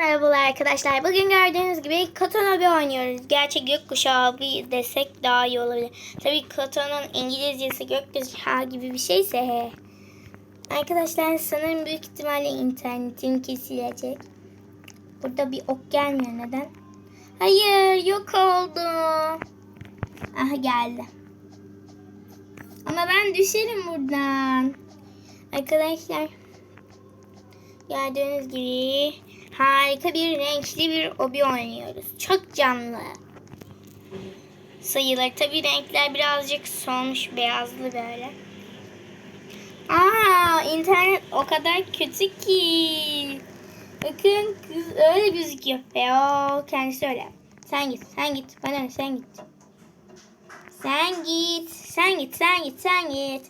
merhabalar arkadaşlar. Bugün gördüğünüz gibi Katana bir oynuyoruz. Gerçek gökkuşağı bir desek daha iyi olabilir. Tabii Katana'nın İngilizcesi gökkuşağı gibi bir şeyse. Arkadaşlar sanırım büyük ihtimalle internetim kesilecek. Burada bir ok gelmiyor neden? Hayır yok oldu. Aha geldi. Ama ben düşerim buradan. Arkadaşlar Gördüğünüz gibi harika bir renkli bir obi oynuyoruz. Çok canlı. Sayılar tabi renkler birazcık solmuş beyazlı böyle. Aa internet o kadar kötü ki. Bakın kız öyle gözüküyor. Ve o kendisi öyle. Sen git sen git bana ne, sen git. Sen git sen git sen git sen git.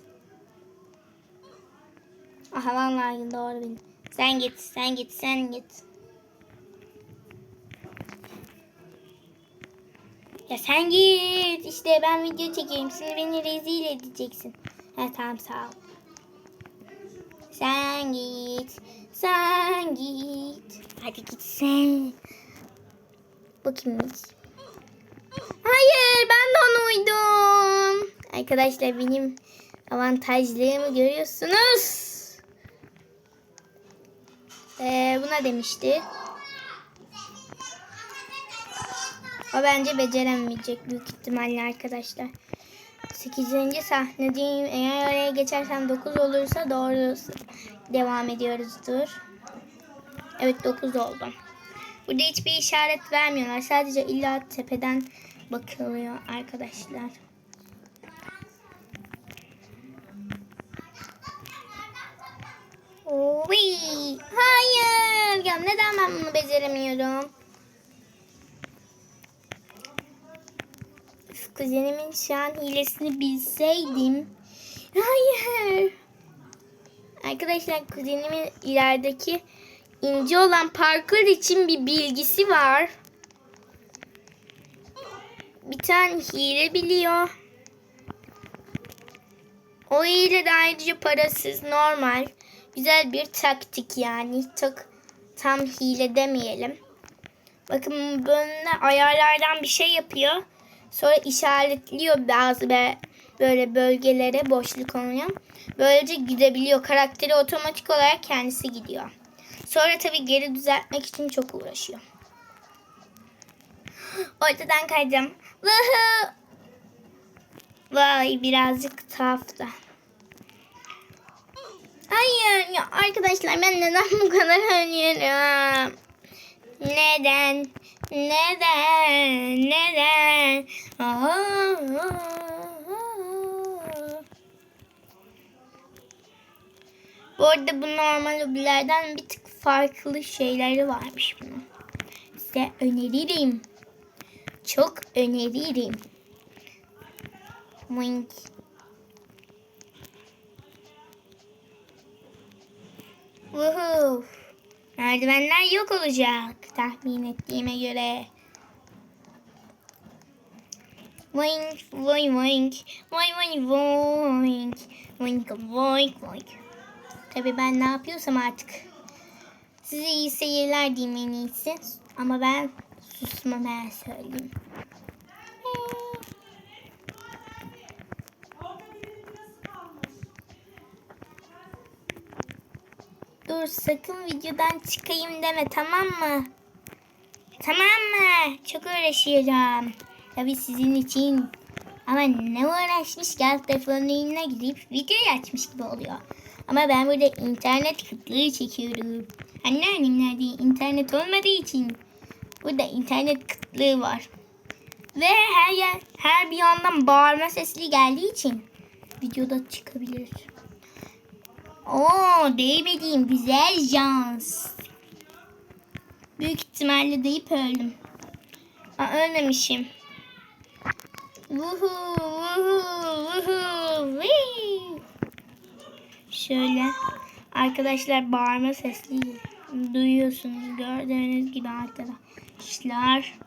Aha vallahi doğru bildim. Sen git, sen git, sen git. Ya sen git. İşte ben video çekeyim. Şimdi beni rezil edeceksin. Ha tamam sağ ol. Sen git. Sen git. Hadi git sen. Bakayım hiç. Hayır ben de onu uydum. Arkadaşlar benim avantajlığımı görüyorsunuz. Ee, buna demişti. O bence beceremeyecek büyük ihtimalle arkadaşlar. 8. sahnedeyim. Eğer oraya geçersem 9 olursa doğru devam ediyoruzdur. Evet 9 oldum. Burada hiçbir işaret vermiyorlar. Sadece illa tepeden bakılıyor arkadaşlar. Oy, hayır. Ya neden ben bunu beceremiyorum? Kuzenimin şu an hilesini bilseydim. Hayır. Arkadaşlar kuzenimin ilerideki ince olan parkur için bir bilgisi var. Bir tane hile biliyor. O hile de ayrıca parasız normal. Güzel bir taktik yani. Çok tam hile demeyelim. Bakın böyle ayarlardan bir şey yapıyor. Sonra işaretliyor bazı böyle bölgelere boşluk olmayan. Böylece gidebiliyor. Karakteri otomatik olarak kendisi gidiyor. Sonra tabii geri düzeltmek için çok uğraşıyor. Ortadan kayacağım. Vahı! Vay birazcık tuhaf da. Hayır ya arkadaşlar ben neden bu kadar oynuyorum? Neden? Neden? Neden? Bu arada bu normal hobilerden bir tık farklı şeyleri varmış bunun. Size öneririm. Çok öneririm. Wink. Woohoo. Merdivenler yok olacak tahmin ettiğime göre. Boing, boing, boing. Boing, boing, boing. Boing, boing, boing. Tabii ben ne yapıyorsam artık. Size iyi seyirler diyeyim en iyisi. Ama ben susmam her söyleyeyim. Hey. Dur sakın videodan çıkayım deme tamam mı? Tamam mı? Çok uğraşıyorum. Tabii sizin için. Ama ne uğraşmış ki alt telefonun eline gidip açmış gibi oluyor. Ama ben burada internet kıtlığı çekiyorum. Anneannemlerde internet olmadığı için burada internet kıtlığı var. Ve her yer, her bir yandan bağırma sesli geldiği için videoda çıkabilir. Oo değmediğim güzel şans. Büyük ihtimalle deyip öldüm. Aa, ölmemişim. Vuhu vuhu vuhu vii. Şöyle arkadaşlar bağırma sesli duyuyorsunuz gördüğünüz gibi arkadaşlar.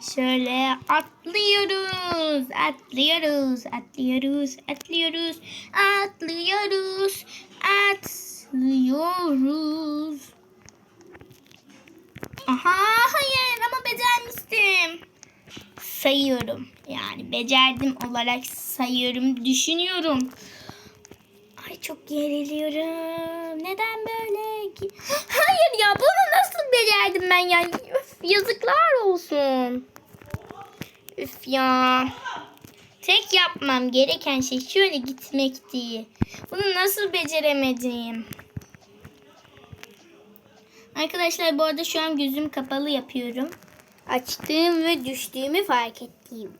Şöyle atlıyoruz, atlıyoruz, atlıyoruz, atlıyoruz, atlıyoruz, atlıyoruz. Aha hayır ama becermiştim. Sayıyorum. Yani becerdim olarak sayıyorum, düşünüyorum. Ay çok geriliyorum. Neden böyle? Hayır ya bunu nasıl becerdim ben ya? Yazıklar olsun. Üf ya. Tek yapmam gereken şey şöyle gitmekti. Bunu nasıl beceremedim? Arkadaşlar bu arada şu an gözüm kapalı yapıyorum. Açtığım ve düştüğümü fark ettiğim.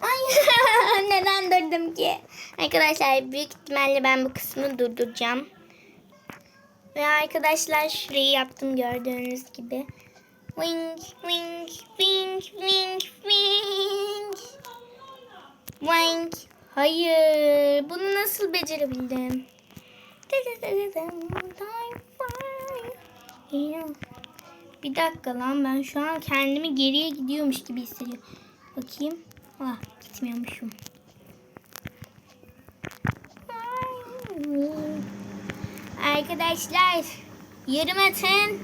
Ay neden durdum ki? Arkadaşlar büyük ihtimalle ben bu kısmı durduracağım. Ve arkadaşlar şurayı yaptım gördüğünüz gibi. Wing, wing, wing, wing, wing. Wing. Hayır. Bunu nasıl becerebildim? Bir dakika lan ben şu an kendimi geriye gidiyormuş gibi hissediyorum. Bakayım. Ah gitmiyormuşum. Arkadaşlar yorum atın.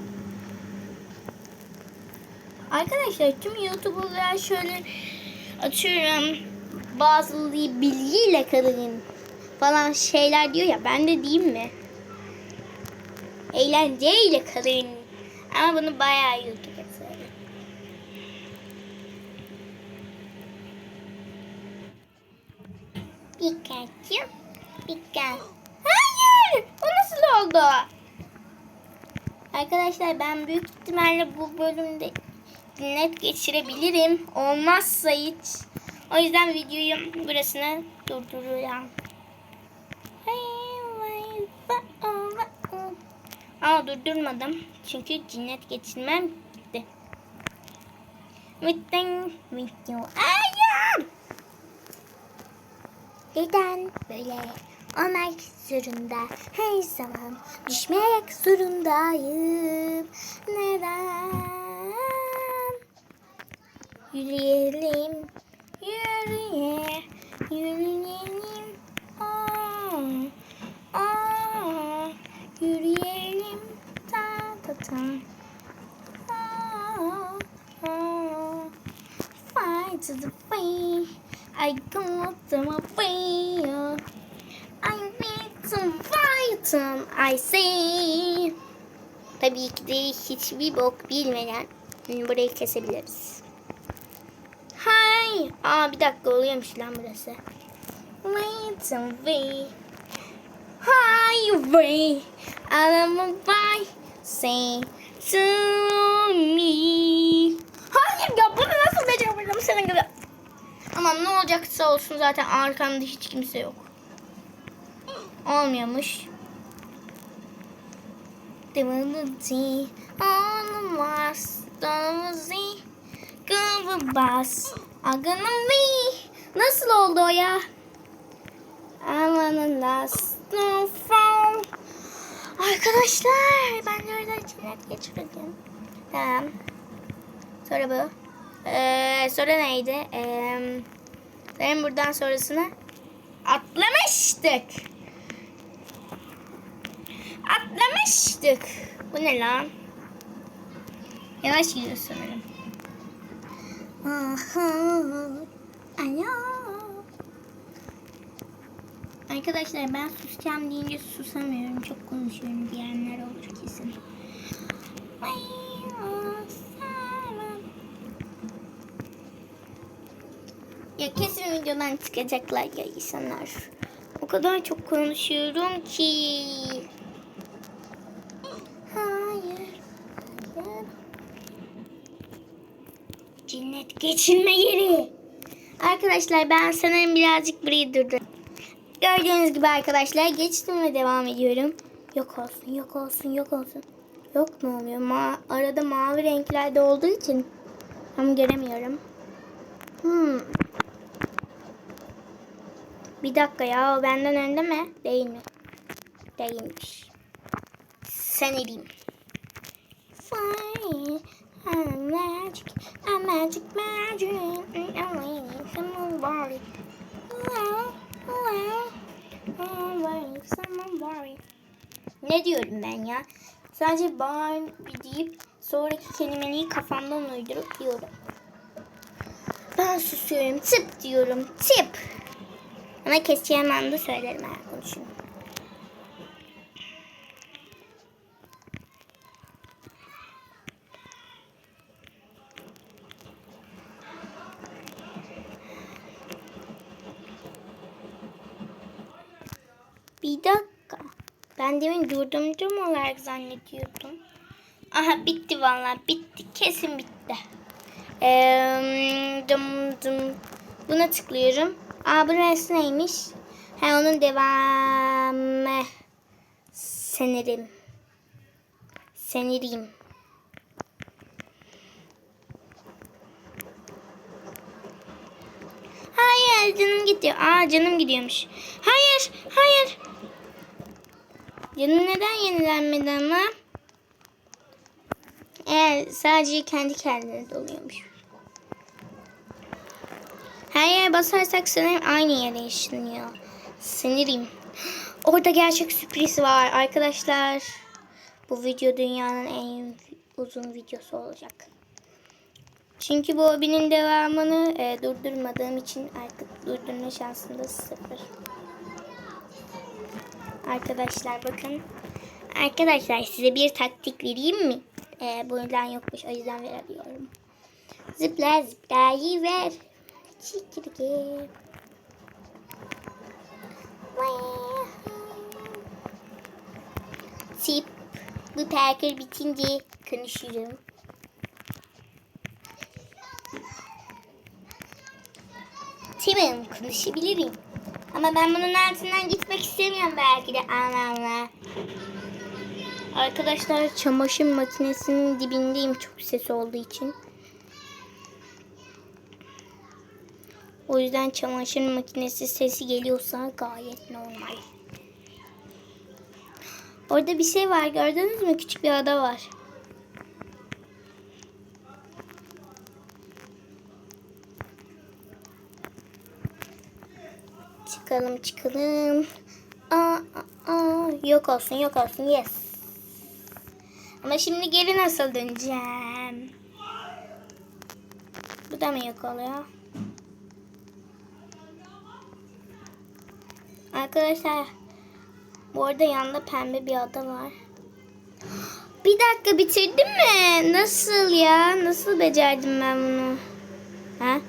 Arkadaşlar tüm YouTuber'lar şöyle atıyorum bazı bilgiyle kalın falan şeyler diyor ya ben de diyeyim mi? Eğlenceyle kalın. Ama bunu bayağı YouTube'a söyledim. Pikachu, Pikachu. Hayır! O nasıl oldu? Arkadaşlar ben büyük ihtimalle bu bölümde net geçirebilirim. Olmazsa hiç. O yüzden videoyu burasına durduruyorum. Ama durdurmadım. Çünkü cinnet geçirmem gitti. Bitten video. Ayağım! Neden böyle olmak zorunda her zaman düşmek zorundayım. Neden? Yürüyelim yürüye yürüyelim. Aa, aa, yürüyelim ta ta ta. Aa, aa. Fight to the way I go to my some vitamin I see. Tabii ki de hiçbir bok bilmeden burayı kesebiliriz. Hay. Aa bir dakika oluyormuş lan burası. Vitamin V. Highway. I'm a by say to me. Hayır ya bunu nasıl becerebildim senin gibi? Aman ne olacaksa olsun zaten arkamda hiç kimse yok. Olmuyormuş. Nasıl oldu o ya? Arkadaşlar ben de orada cennet geçirdim. Tamam. Sonra bu. Ee, sonra neydi? Ee, benim buradan sonrasını atlamıştık. Atlamıştık. Bu ne lan? Yavaş gidiyor sanırım. Alo. Arkadaşlar ben susacağım deyince susamıyorum. Çok konuşuyorum diyenler olur kesin. Ya kesin videodan çıkacaklar ya insanlar. O kadar çok konuşuyorum ki. Hayır. Hayır. Cennet geçinme yeri. Arkadaşlar ben sanırım birazcık burayı durdum. Gördüğünüz gibi arkadaşlar geçtim ve devam ediyorum. Yok olsun, yok olsun, yok olsun. Yok mu oluyor? Ma arada mavi renklerde olduğu için tam göremiyorum. Hmm. Bir dakika ya o benden önde mi? Değil mi? Değilmiş. Sen edeyim. Fine. I'm magic. I'm magic magic. I'm. I'm waiting someone worry. Ne diyorum ben ya? Sadece Barbie deyip sonraki kelimeyi kafamdan uydurup diyorum. Ben susuyorum. Tıp diyorum. Tıp. Ama keseceğim anda söylerim eğer konuşurum. Bir dakika. Ben demin durdurmacım olarak zannediyordum. Aha bitti vallahi bitti. Kesin bitti. Ee, dım dım. Buna tıklıyorum. Aa burası neymiş? Ha onun devamı. Senirim. Senirim. Hayır canım gidiyor. Aa canım gidiyormuş. Hayır hayır. Canım neden yenilenmedi ama? Eğer sadece kendi kendine doluyormuş. Her yere basarsak sanırım aynı yere ışınlıyor. Sinirim. Orada gerçek sürpriz var arkadaşlar. Bu video dünyanın en uzun videosu olacak. Çünkü bu hobinin devamını e, durdurmadığım için artık durdurma şansım da sıfır. Arkadaşlar bakın. Arkadaşlar size bir taktik vereyim mi? E, buradan yokmuş o yüzden verebiliyorum. Zıpla zıpla ver. Çekirge. Tip. Bu parkur bitince konuşurum. Timim konuşabilirim. Ama ben bunun altından gitmek istemiyorum belki de anlamla. Arkadaşlar çamaşır makinesinin dibindeyim çok ses olduğu için. O yüzden çamaşır makinesi sesi geliyorsa gayet normal. Orada bir şey var gördünüz mü? Küçük bir ada var. Çıkalım çıkalım. Aa, aa, aa. Yok olsun yok olsun yes. Ama şimdi geri nasıl döneceğim? Bu da mı yok oluyor? Arkadaşlar bu arada yanında pembe bir ada var. Bir dakika bitirdim mi? Nasıl ya? Nasıl becerdim ben bunu? Ha?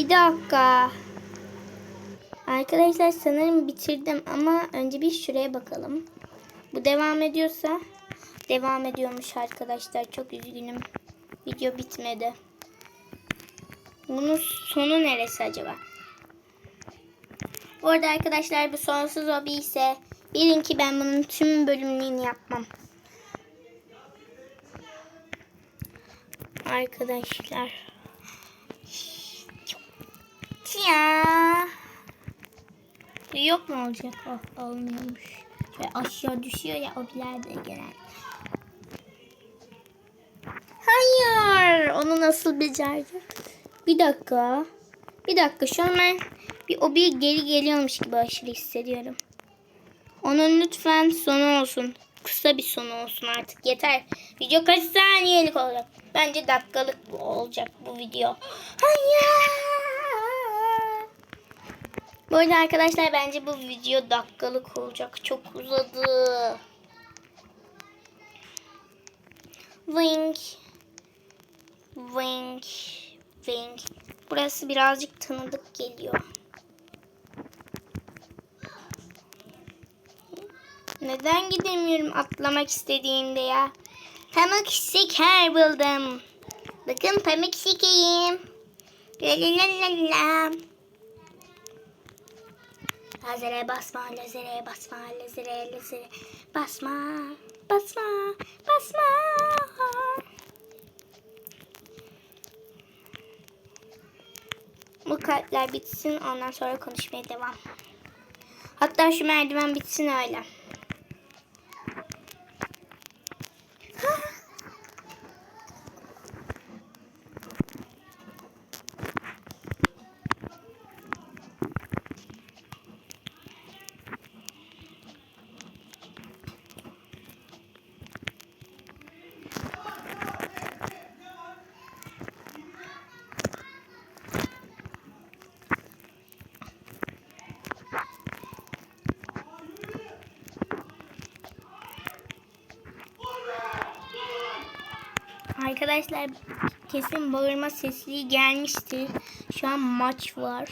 Bir dakika. Arkadaşlar sanırım bitirdim ama önce bir şuraya bakalım. Bu devam ediyorsa devam ediyormuş arkadaşlar. Çok üzgünüm. Video bitmedi. Bunun sonu neresi acaba? Bu arada arkadaşlar bu sonsuz hobi ise bilin ki ben bunun tüm bölümlerini yapmam. Arkadaşlar. Ya. Yok mu olacak? Oh, olmuyormuş. Şöyle aşağı düşüyor ya hobilerde genel. Hayır. Onu nasıl becerdim? Bir dakika. Bir dakika. Şu an ben bir obi geri geliyormuş gibi aşırı hissediyorum. Onun lütfen sonu olsun. Kısa bir sonu olsun artık. Yeter. Video kaç saniyelik olacak? Bence dakikalık olacak bu video. Hayır. Bu arkadaşlar bence bu video dakikalık olacak. Çok uzadı. Wink. Wink. Wink. Burası birazcık tanıdık geliyor. Neden gidemiyorum atlamak istediğimde ya? Pamuk şeker buldum. Bakın pamuk şekerim. La la la la la. Lazere basma, lazere basma, lazere, lazere basma, basma, basma. Bu kalpler bitsin ondan sonra konuşmaya devam. Hatta şu merdiven bitsin öyle. Arkadaşlar kesin bağırma sesi gelmiştir. Şu an maç var.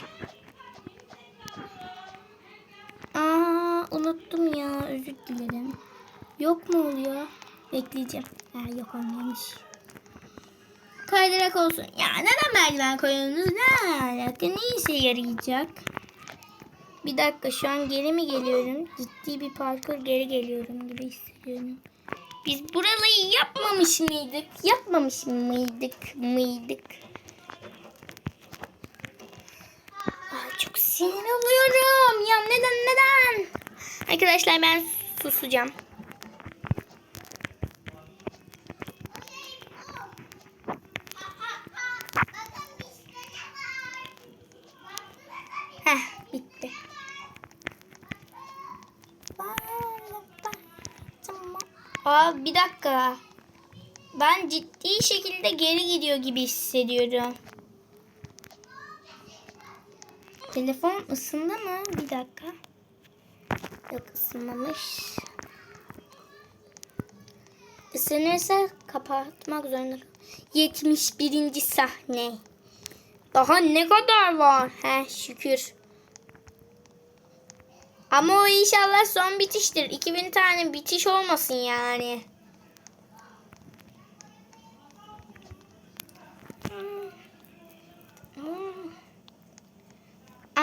Aa unuttum ya özür dilerim. Yok mu oluyor? Bekleyeceğim. Ha, yok olmamış. Kaydırak olsun. Ya neden merdiven koyuyorsunuz? Ne alaka? Ne işe yarayacak? Bir dakika şu an geri mi geliyorum? Ciddi bir parkur geri geliyorum gibi hissediyorum. Biz buralayı yapmamış mıydık? Yapmamış mıydık? Mıydık? Aa, çok sinir oluyorum. Ya neden neden? Arkadaşlar ben susacağım. Heh bitti. Aa bir dakika. Ciddi şekilde geri gidiyor gibi hissediyorum. Telefon ısındı mı? Bir dakika. Yok ısınmamış. Isınırsa kapatmak zorunda. 71. sahne. Daha ne kadar var? He şükür. Ama o inşallah son bitiştir. 2000 tane bitiş olmasın yani.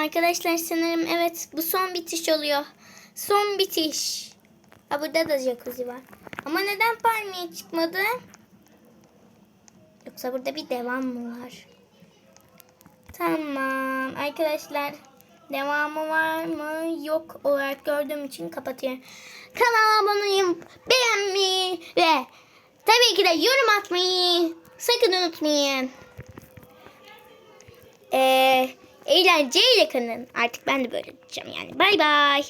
Arkadaşlar sanırım evet bu son bitiş oluyor. Son bitiş. Ha burada da jacuzzi var. Ama neden palmiye çıkmadı? Yoksa burada bir devam mı var? Tamam arkadaşlar devamı var mı yok olarak gördüğüm için kapatıyorum. Kanala abone olmayı, beğenmeyi ve tabii ki de yorum atmayı sakın unutmayın. Ee, eğlenceyle kalın. Artık ben de böyle diyeceğim yani. Bay bay.